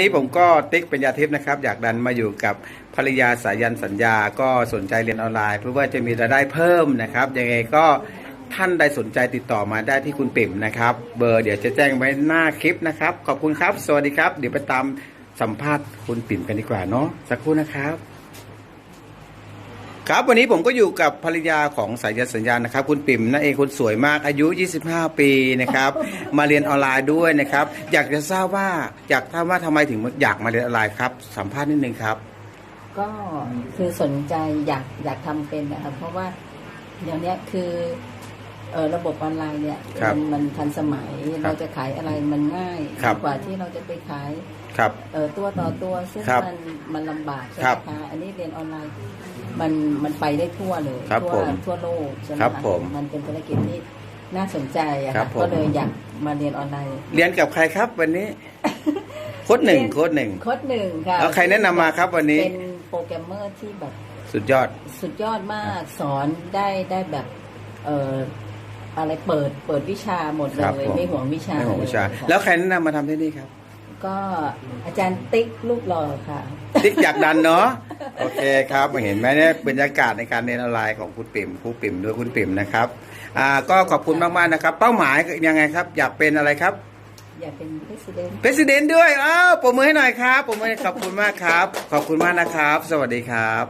นี่ผมก็ติ๊กเป็นยาทิพย์นะครับ อยากดันมาอยู่กับภรรยาสายันสัญญาก็สนใจเรียนออนไลน์ เพื่อว่าจะมีรายได้เพิ่มนะครับยังไงก็ท่านใดสนใจติดต่อมาได้ที่คุณปิ่มนะครับ เบอร์เดี๋ยวจะแจ้งไว้หน้าคลิปนะครับ ขอบคุณครับ สวัสดีครับ เดี๋ยวไปตามสัมภาษณ์คุณปิ่มกันดีกว่าเนาะสักครู่นะครับ ครับวันนี้ผมก็อยู่กับภรรยาของสายยันสัญญานะครับ คุณปิ่มนั่นเองคนสวยมากอายุ 25 ปีนะครับ มาเรียนออนไลน์ด้วยนะครับ อยากจะทราบว่าอยากทราบว่าทำไมถึงอยากมาเรียนออนไลน์ครับ สัมภาษณ์นิดนึงครับ ก็คือสนใจอยากอยากทำเป็นนะครับเพราะว่าเดี๋ยวเนี้ยคือเออระบบออนไลน์เนี่ยครับมันมันทันสมัยครับเราจะขายอะไรมันง่ายครับกว่าที่เราจะไปขายครับเออตัวต่อตัวซึ่งครับมันมันลำบากใช่ครัไหบมคะอันนี้เรียนออนไลน์ มันมันไปได้ทั่วเลยครับทั่วผมทั่วโลกใช่ไหมครับคะผมมันเป็นธุรกิจที่น่าสนใจอะครัค่ะบผม ก็เลยอยากมาเรียนออนไลน์ เรียนกับใครครับวันนี้ โค้ดหนึ่งเรียน โค้ดหนึ่งโค้ดหนึ่งค่ะแล้วใครแนะนำมาครับวันนี้ เป็นโปรแกรมเมอร์ที่แบบ สุดยอด สุดยอดมากสอนได้ได้แบบเอ่ออะไรเปิดเปิดวิชาหมดเลครับยผม ไม่ห่วงวิชาไม่ของวิชา เลยค่ะแล้วใครแนะนำมาทำที่นี่ครับ ก็อาจารย์ติ๊กลูกหล่อค่ะ ติ๊กอยากดันเนาะโอเคครับเห็นไหมเนี่ยบรรยากาศในการเรียนออนไลน์ของคุณปิ่มครูปิ่มด้วยคุณปิ่มนะครับอ่าก็ขอบคุณมากๆนะครับ เป้าหมายยังไงครับ อยากเป็นอะไรครับ อยากเป็น president เป็นสิเดนด้วยอ้าวปรบมือให้หน่อยครับปรบมือให้ขอบคุณมากครับ ขอบคุณมากนะครับ สวัสดีครับ